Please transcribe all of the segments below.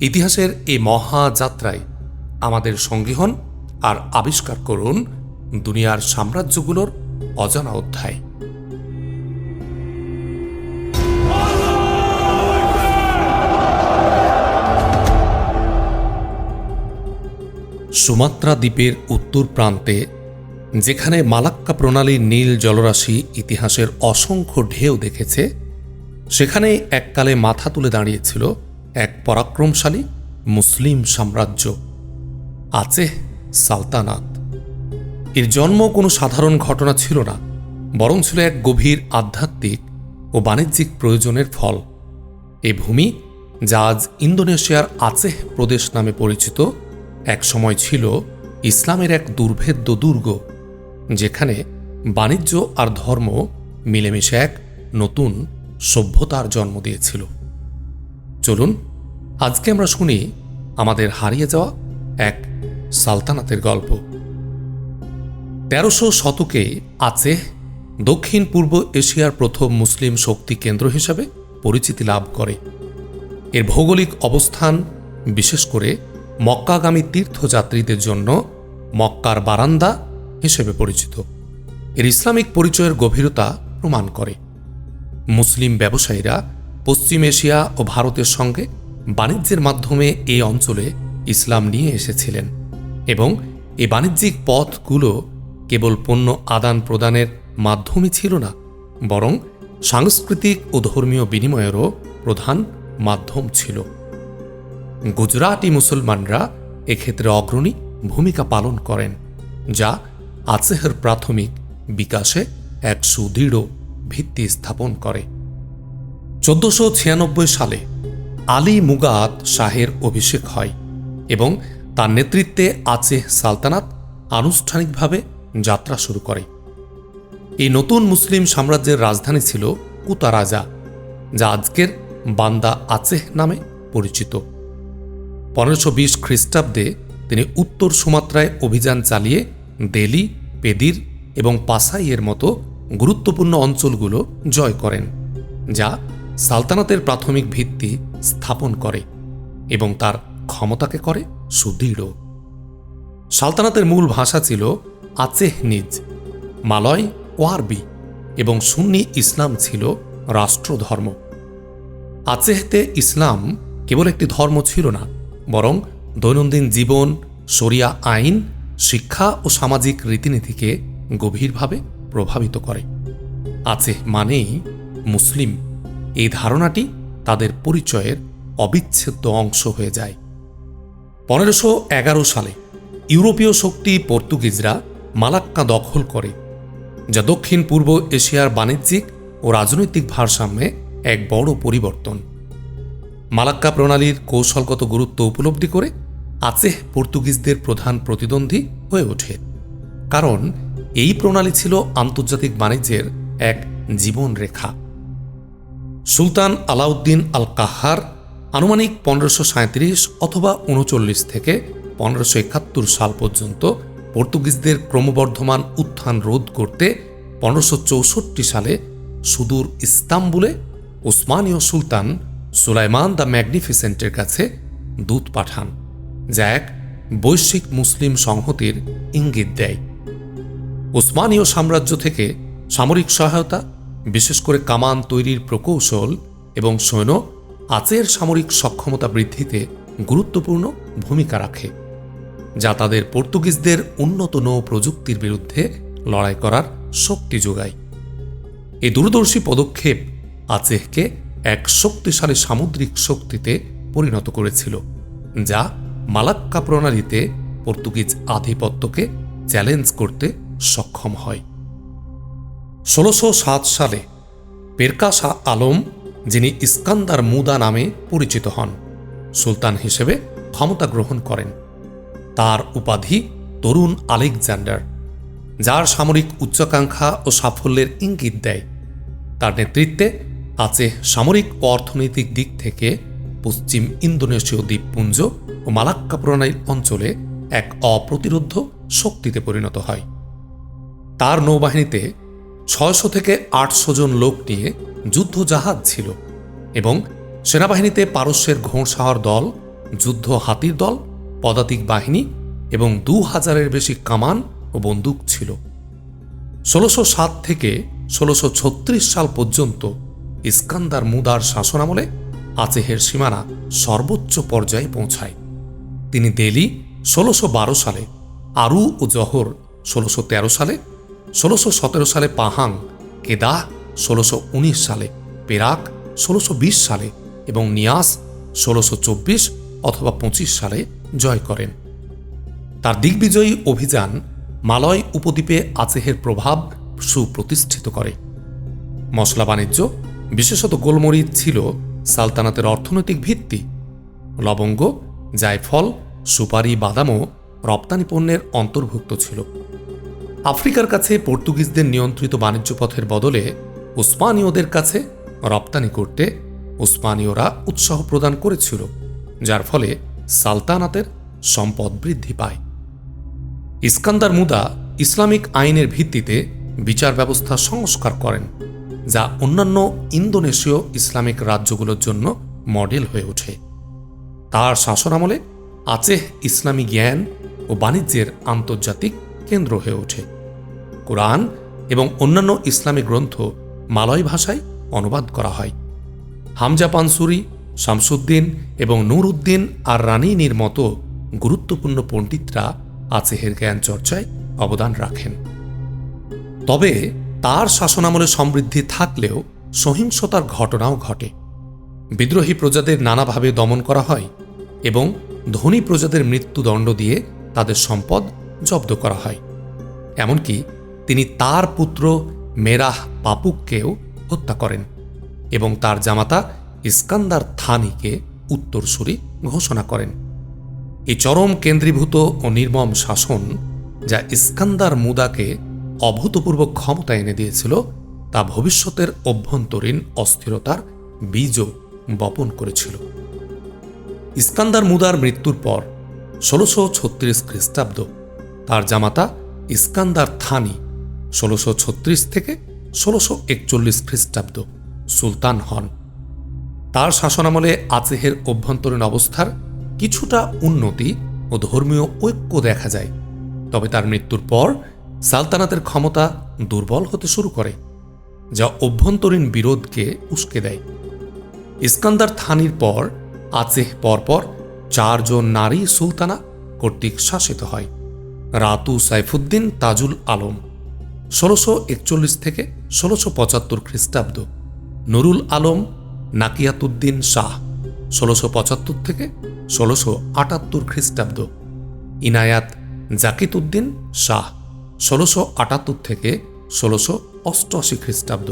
ইতিহাসের এই মহাযাত্রায় আমাদের সঙ্গী হন আর আবিষ্কার করুন দুনিয়ার সাম্রাজ্যগুলোর অজানা অধ্যায়। সুমাত্রা দ্বীপের উত্তর প্রান্তে, যেখানে মালাক্কা প্রণালীর নীল জলরাশি ইতিহাসের অসংখ্য ঢেউ দেখেছে সেখানে এককালে মাথা তুলে দাঁড়িয়েছিল এক পরাক্রমশালী মুসলিম সাম্রাজ্য, আছে সালতানাত। এর জন্ম কোনো সাধারণ ঘটনা ছিল না, বরং ছিল এক গভীর আধ্যাত্মিক ও বাণিজ্যিক প্রয়োজনের ফল। এ ভূমি, যা আজ ইন্দোনেশিয়ার আচেহ প্রদেশ নামে পরিচিত, এক সময় ছিল ইসলামের এক দুর্ভেদ্য দুর্গ, যেখানে বাণিজ্য আর ধর্ম মিলেমিশে এক নতুন সভ্যতার জন্ম দিয়েছিল। চলুন আজকে আমরা শুনি আমাদের হারিয়ে যাওয়া এক সালতানাতের গল্প। তেরোশো শতকে আছে দক্ষিণ পূর্ব এশিয়ার প্রথম মুসলিম শক্তি কেন্দ্র হিসাবে পরিচিতি লাভ করে। এর ভৌগোলিক অবস্থান, বিশেষ করে মক্কাগামী তীর্থযাত্রীদের জন্য মক্কার বারান্দা হিসেবে পরিচিত। এর ইসলামিক পরিচয়ের গভীরতা প্রমাণ করে। মুসলিম ব্যবসায়ীরা পশ্চিম এশিয়া ও ভারতের সঙ্গে বাণিজ্যের মাধ্যমে এই অঞ্চলে ইসলাম নিয়ে এসেছিলেন এবং এ বাণিজ্যিক পথগুলো কেবল পণ্য আদান প্রদানের মাধ্যমই ছিল না, বরং সাংস্কৃতিক ও ধর্মীয় বিনিময়েরও প্রধান মাধ্যম ছিল। গুজরাটি মুসলমানরা এক্ষেত্রে অগ্রণী ভূমিকা পালন করেন, যা আচেহের প্রাথমিক বিকাশে এক সুদৃঢ় ভিত্তি স্থাপন করে। চোদ্দশো সালে আলী মুগাত শাহের অভিষেক হয় এবং তার নেতৃত্বে আচেহ সালতানাত আনুষ্ঠানিকভাবে যাত্রা শুরু করে। এই নতুন মুসলিম সাম্রাজ্যের রাজধানী ছিল কুতারাজা যা আজকের বান্দা আচেহ নামে পরিচিত। পনেরোশো বিশ খ্রিস্টাব্দে তিনি উত্তর সুমাত্রায় অভিযান চালিয়ে দেলি, পেদির এবং পাসাইয়ের মতো গুরুত্বপূর্ণ অঞ্চলগুলো জয় করেন, যা সালতানাতের প্রাথমিক ভিত্তি স্থাপন করে এবং তার ক্ষমতাকে করে সুদৃঢ়। সালতানাতের মূল ভাষা ছিল আচেহ নিজ, মালয় ও আরবি এবং সুন্নি ইসলাম ছিল রাষ্ট্রধর্ম। আচেহতে ইসলাম কেবল একটি ধর্ম ছিল না, বরং দৈনন্দিন জীবন, শরিয়া আইন, শিক্ষা ও সামাজিক রীতিনীতিকে গভীরভাবে প্রভাবিত করে। আছে মানেই মুসলিম। এই ধারণাটি তাদের পরিচয়ের অবিচ্ছেদ্য অংশ হয়ে যায়। পনেরোশো এগারো সালে ইউরোপীয় শক্তি পর্তুগিজরা মালাক্কা দখল করে, যা দক্ষিণ পূর্ব এশিয়ার বাণিজ্যিক ও রাজনৈতিক ভারসাম্যে এক বড় পরিবর্তন। মালাক্কা প্রণালীর কৌশলগত গুরুত্ব উপলব্ধি করে আচেহ পর্তুগিজদের প্রধান প্রতিদ্বন্দ্বী হয়ে ওঠে, কারণ এই প্রণালী ছিল আন্তর্জাতিক বাণিজ্যের এক জীবনরেখা। সুলতান আলাউদ্দিন আল কাহার আনুমানিক পনেরোশো সাঁত্রিশ অথবা উনচল্লিশ থেকে পনেরোশো একাত্তর সাল পর্যন্ত পর্তুগিজদের ক্রমবর্ধমান উত্থান রোধ করতে পনেরোশো চৌষট্টি সালে সুদূর ইস্তাম্বুলে ওসমানীয় সুলতান সুলাইমান দ্য ম্যাগনিফিসেন্টের কাছে দূত পাঠান, যা এক বৈশ্বিক মুসলিম সংহতির ইঙ্গিত দেয়। ওসমানীয় সাম্রাজ্য থেকে সামরিক সহায়তা বিশেষ করে কামান তৈরির প্রকৌশল এবং সৈন্য আচের সামরিক সক্ষমতা বৃদ্ধিতে গুরুত্বপূর্ণ ভূমিকা রাখে, যা তাদের পর্তুগিজদের উন্নত নৌ প্রযুক্তির বিরুদ্ধে লড়াই করার শক্তি যোগায়। এই দূরদর্শী পদক্ষেপ আচেহকে এক শক্তিশালী সামুদ্রিক শক্তিতে পরিণত করেছিল, যা মালাক্কা প্রণালীতে পর্তুগিজ আধিপত্যকে চ্যালেঞ্জ করতে সক্ষম হয়। ষোলোশো সাত সালে পেরকা শাহ আলম, যিনি ইস্কান্দার মুদা নামে পরিচিত হন, সুলতান হিসেবে ক্ষমতা গ্রহণ করেন। তার উপাধি তরুণ আলেকজান্ডার, যার সামরিক উচ্চাকাঙ্ক্ষা ও সাফল্যের ইঙ্গিত দেয়। তার নেতৃত্বে আছে সামরিক অর্থনৈতিক দিক থেকে পশ্চিম ইন্দোনেশীয় দ্বীপপুঞ্জ ও মালাক্কা প্রণালী অঞ্চলে এক অপ্রতিরোধ্য শক্তিতে পরিণত হয়। তার নৌবাহিনীতে ছয়শো থেকে আটশো জন লোক নিয়ে যুদ্ধ জাহাজ ছিল এবং সেনাবাহিনীতে পারস্যের ঘোড়সাহর দল, যুদ্ধ হাতির দল, পদাতিক বাহিনী এবং দু হাজারের বেশি কামান ও বন্দুক ছিল। ষোলোশো সাত থেকে ষোলোশো সাল পর্যন্ত ইস্কান্দার মুদার শাসনামলে আচেহের সীমানা সর্বোচ্চ পর্যায়ে পৌঁছায়। তিনি দেলি ষোলোশো সালে, আরু ও জহর ষোলোশো সালে ষোলোশো সতেরো সালে পাহাং কেদাহ ষোলোশো উনিশ সালে পেরাক, ষোলোশো বিশ সালে এবং নিয়াস, ষোলোশো চব্বিশ অথবা পঁচিশ সালে জয় করেন। তার দিগ্বিজয়ী অভিযান মালয় উপদ্বীপে আচেহের প্রভাব সুপ্রতিষ্ঠিত করে। মশলা বাণিজ্য, বিশেষত গোলমরিচ ছিল সালতানাতের অর্থনৈতিক ভিত্তি। লবঙ্গ, জায়ফল, সুপারি বাদামও রপ্তানি পণ্যের অন্তর্ভুক্ত ছিল। আফ্রিকার কাছে পর্তুগিজদের নিয়ন্ত্রিত বাণিজ্য পথের বদলে উসমানীয়দের কাছে রপ্তানি করতে উসমানীয়রা উৎসাহ প্রদান করেছিল, যার ফলে সালতানাতের সম্পদ বৃদ্ধি পায়। ইস্কান্দার মুদা ইসলামিক আইনের ভিত্তিতে বিচার ব্যবস্থা সংস্কার করেন, যা অন্যান্য ইন্দোনেশীয় ইসলামিক রাজ্যগুলোর জন্য মডেল হয়ে ওঠে। তার শাসনামলে আচেহ ইসলামী জ্ঞান ও বাণিজ্যের আন্তর্জাতিক কেন্দ্র হয়ে ওঠে। কোরআন এবং অন্যান্য ইসলামী গ্রন্থ মালয় ভাষায় অনুবাদ করা হয়। হামজা পানসুরি, শামসুদ্দিন এবং নুরউদ্দিন আর রানিনীর মতো গুরুত্বপূর্ণ পণ্ডিতরা আচেহের জ্ঞান চর্চায় অবদান রাখেন। তবে তার শাসনামলে সমৃদ্ধি থাকলেও সহিংসতার ঘটনাও ঘটে। বিদ্রোহী প্রজাদের নানাভাবে দমন করা হয় এবং ধনী প্রজাদের মৃত্যুদণ্ড দিয়ে তাদের সম্পদ জব্দ করা হয়। এমনকি তিনি তার পুত্র মেরাহ পাপুককেও হত্যা করেন এবং তার জামাতা ইস্কান্দার থানিকে উত্তরসূরি ঘোষণা করেন। এই চরম কেন্দ্রীভূত ও নির্মম শাসন যা ইস্কান্দার মুদাকে অভূতপূর্ব ক্ষমতা এনে দিয়েছিল, তা ভবিষ্যতের অভ্যন্তরীণ অস্থিরতার বীজও বপন করেছিল। ইস্কান্দার মুদার মৃত্যুর পর ষোলোশো ছত্রিশ খ্রিস্টাব্দ তার জামাতা ইস্কান্দার থানি ষোলোশো ছত্রিশ থেকে ষোলোশো একচল্লিশ খ্রিস্টাব্দ সুলতান হন। তার শাসনামলে আচেহের অভ্যন্তরীণ অবস্থার কিছুটা উন্নতি ও ধর্মীয় ঐক্য দেখা যায়। তবে তার মৃত্যুর পর সালতানাতের ক্ষমতা দুর্বল হতে শুরু করে, যা অভ্যন্তরীণ বিরোধকে উস্কে দেয়। ইস্কান্দার থানির পর আচেহ পরপর চারজন নারী সুলতানা কর্তৃক শাসিত হয়। রাতু সাইফুদ্দিন তাজুল আলম, ষোলোশো একচল্লিশ থেকে ষোলোশো পঁচাত্তর খ্রিস্টাব্দ। নুরুল আলম, নাকিয়াতুদ্দিন শাহ, ষোলোশো পঁচাত্তর থেকে ষোলোশো আটাত্তর খ্রিস্টাব্দ। ইনায়াত জাকিতুদ্দিন শাহ, ষোলোশো আটাত্তর থেকে ষোলোশো অষ্টআশি খ্রিস্টাব্দ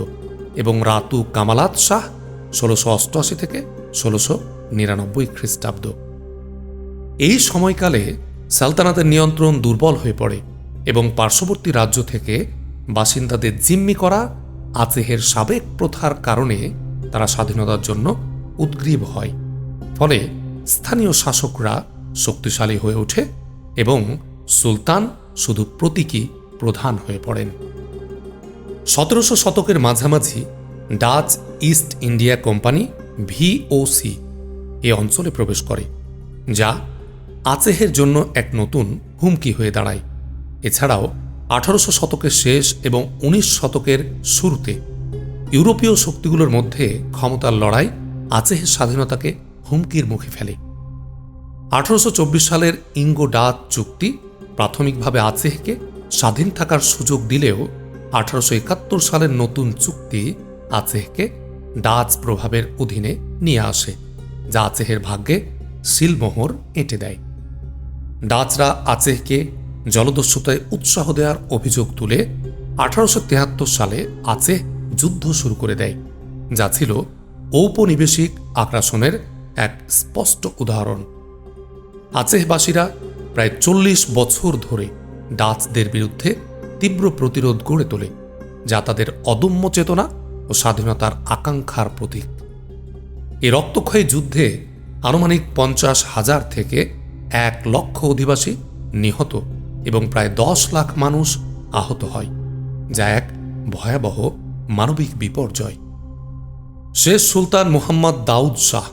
এবং রাতু কামালাত শাহ, ষোলোশো অষ্টআশি থেকে ষোলোশো নিরানব্বই খ্রিস্টাব্দ। এই সময়কালে সালতানাতের নিয়ন্ত্রণ দুর্বল হয়ে পড়ে এবং পার্শ্ববর্তী রাজ্য থেকে বাসিন্দাদের জিম্মি করা আচেহের সাবেক প্রথার কারণে তারা স্বাধীনতার জন্য উদ্গ্রীব হয়। ফলে স্থানীয় শাসকরা শক্তিশালী হয়ে ওঠে এবং সুলতান শুধু প্রতীকী প্রধান হয়ে পড়েন। সতেরোশো শতকের মাঝামাঝি Dutch East India company VOC এ অঞ্চলে প্রবেশ করে, যা আচেহের জন্য এক নতুন হুমকি হয়ে দাঁড়ায়। এছাড়াও আঠারোশো শতকের শেষ এবং উনিশ শতকের শুরুতে ইউরোপীয় শক্তিগুলোর মধ্যে ক্ষমতার লড়াই আচেহের স্বাধীনতাকে হুমকির মুখে ফেলে। আঠারোশো চব্বিশ সালের ইঙ্গো ডাচ চুক্তি প্রাথমিকভাবে আচেহকে স্বাধীন থাকার সুযোগ দিলেও আঠারোশো একাত্তর সালের নতুন চুক্তি আচেহকে ডাচ প্রভাবের অধীনে নিয়ে আসে, যা আচেহের ভাগ্যে সিলমোহর এঁটে দেয়। ডাচরা আচেহকে জলদস্যুতায় উৎসাহ দেওয়ার অভিযোগ তুলে আঠারোশো সালে আচেহ যুদ্ধ শুরু করে দেয়, যা ছিল ঔপনিবেশিক আগ্রাসনের এক স্পষ্ট উদাহরণ। আচেহবাসীরা প্রায় চল্লিশ বছর ধরে ডাচদের বিরুদ্ধে তীব্র প্রতিরোধ গড়ে তোলে, যা তাদের অদম্য চেতনা ও স্বাধীনতার আকাঙ্ক্ষার প্রতীক। এই রক্তক্ষয়ী যুদ্ধে আনুমানিক পঞ্চাশ হাজার থেকে এক লক্ষ অধিবাসী নিহত এবং প্রায় দশ লাখ মানুষ আহত হয়, যা এক ভয়াবহ মানবিক বিপর্যয়। শেষ সুলতান মোহাম্মদ দাউদ শাহ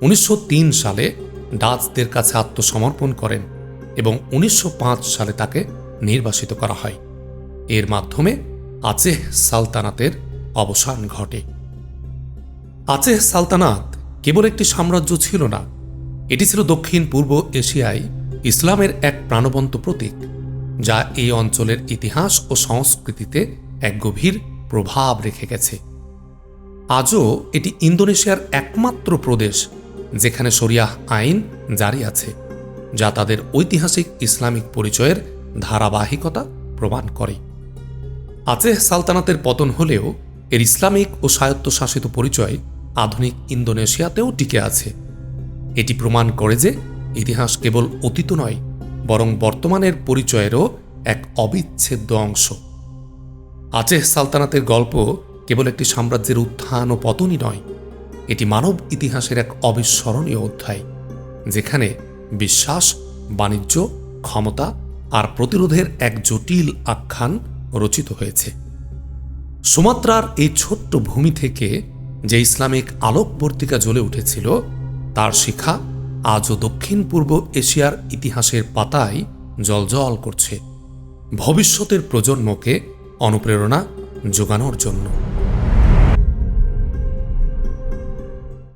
উনিশশো তিন সালে ডাচদের কাছে আত্মসমর্পণ করেন এবং উনিশশো পাঁচ সালে তাকে নির্বাসিত করা হয়। এর মাধ্যমে আচেহ সালতানাতের অবসান ঘটে। আচেহ সালতানাত কেবল একটি সাম্রাজ্য ছিল না এটি ছিল দক্ষিণ পূর্ব এশিয়ায় ইসলামের এক প্রাণবন্ত প্রতীক, যা এই অঞ্চলের ইতিহাস ও সংস্কৃতিতে এক গভীর প্রভাব রেখে গেছে। আজও এটি ইন্দোনেশিয়ার একমাত্র প্রদেশ যেখানে শরিয়াহ আইন জারি আছে, যা তাদের ঐতিহাসিক ইসলামিক পরিচয়ের ধারাবাহিকতা প্রমাণ করে। আচেহ সালতানাতের পতন হলেও এর ইসলামিক ও স্বায়ত্তশাসিত পরিচয় আধুনিক ইন্দোনেশিয়াতেও টিকে আছে। এটি প্রমাণ করে যে ইতিহাস কেবল অতীত নয়, বরং বর্তমানের পরিচয়েরও এক অবিচ্ছেদ্য অংশ। আচেহ সালতানাতের গল্প কেবল একটি সাম্রাজ্যের উত্থান ও পতনই নয়, এটি মানব ইতিহাসের এক অবিস্মরণীয় অধ্যায়, যেখানে বিশ্বাস, বাণিজ্য, ক্ষমতা আর প্রতিরোধের এক জটিল আখ্যান রচিত হয়েছে। সুমাত্রার এই ছোট্ট ভূমি থেকে যে ইসলামিক আলোকবর্তিকা জ্বলে উঠেছিল তার শিখা আজও দক্ষিণ পূর্ব এশিয়ার ইতিহাসের পাতায় জলজল করছে। ভবিষ্যতের প্রজন্মকে অনুপ্রেরণা যোগানোর জন্য।